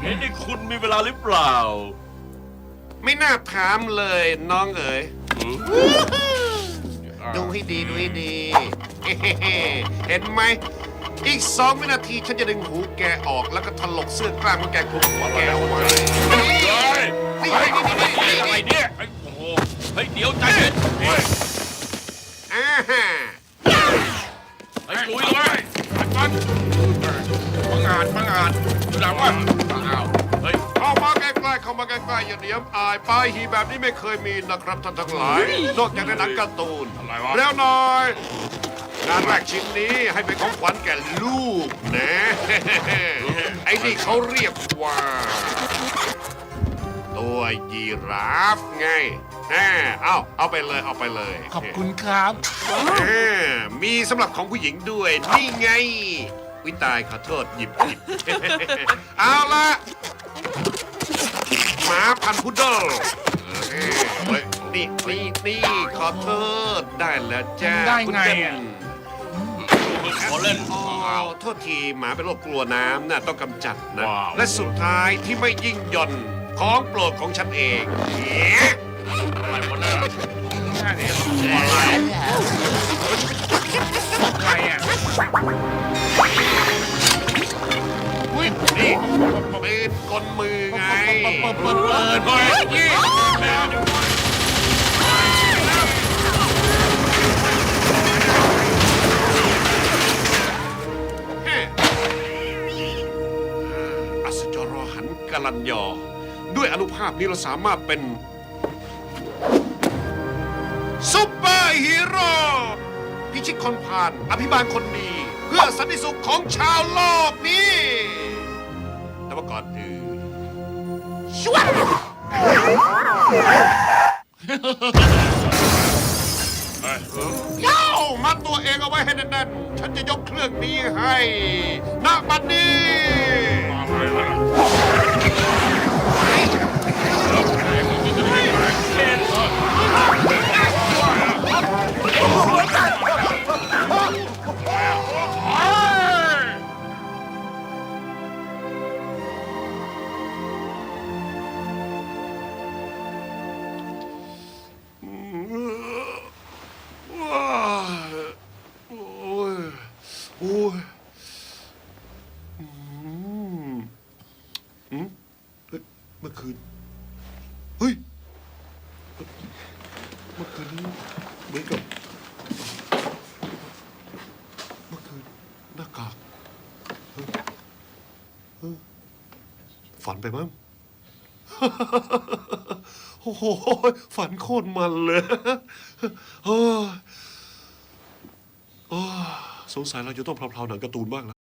เฮ้ยนี่คุณมีเวลาหรือเปล่าไม่น่าถามเลยน้องเอ๋ยอืมดูให้ดีดูให้ดีเห็นไหม อีกสองวินาทีฉันจะดึงหูแกออกแล้วก็ถลกเสื้อกล้ามของแกคลุมหัวแกเอาไว้เฮ้ยนี่เฮ้ยนี่นี่นี่อะไรเนี่ยเฮ้ยโอ้โหเฮ้ยเดี๋ยวใจเย็นเฮ้ยานดูหลังว่าอ้าวเฮ้ยเข้ามาใกล้ๆเข้ามาใกล้ๆอย่าเหนียมอายป้ายหีแบบนี้ไม่เคยมีนะครับท่านทั้งหลาย นอกจากในหนังการ์ตูนอะไรวะแล้วหน่อยงานแรกชิ้นนี้ให้เป็นของขวัญแก่ลูกนะไอ้นี่เขาเรียกว่า ตัวยีราฟไงแน่เอาเอาไปเลยเอาไปเลยขอบคุณครับ แน่มีสำหรับของผู้หญิงด้วย นี่ไง วิตายขอโทษหยิบหยิบเอาละหมาพันธุ์พุดเดิลเอ้ยเฮ้ยนี่นี่นี่ขอโทษได้แล้วจ้าได้ไงพุดเดิ้ลอะ ขอเล่นอ๋ออ้าวโทษทีหมาเป็นโรคกลัวน้ำน่ะต้องกำจัดนะ ว้าว และสุดท้ายที่ไม่ยิ่งหย่อนของโปรดของฉันเองเอ๊ะอะไรวะเนี่ยอะไรอะไร ป็นกลมือไงเปิดเปิดเปิดพี่อัศจรหันกลันยอ ด้วยอนุภาพนี้เราสามารถเป็น ซุปเปอร์ฮีโร่พิชิตคนผ่าน อภิบาลคนดี เพื่อสันติสุขของชาวโลกนี้ ก่อนอื่นชวบย่ามัดตัวเองเอาไว้ให้แน่นๆ ฉันจะยกเครื่องนี้ให้ณบัดนี้ว้ อืมเฮ้ยเมื่อคืน เฮ้ย เมื่อคืนนี้เหมือนกับ เมื่อคืนหน้ากากเฮ้ยเฮ้ยฝันไปมั้ง โอ้โห ฝันโคตรมันเลยโอ้ยโอ้ยสงสัยเราจะต้องเพลาๆหนังการ์ตูนบ้างแล้ว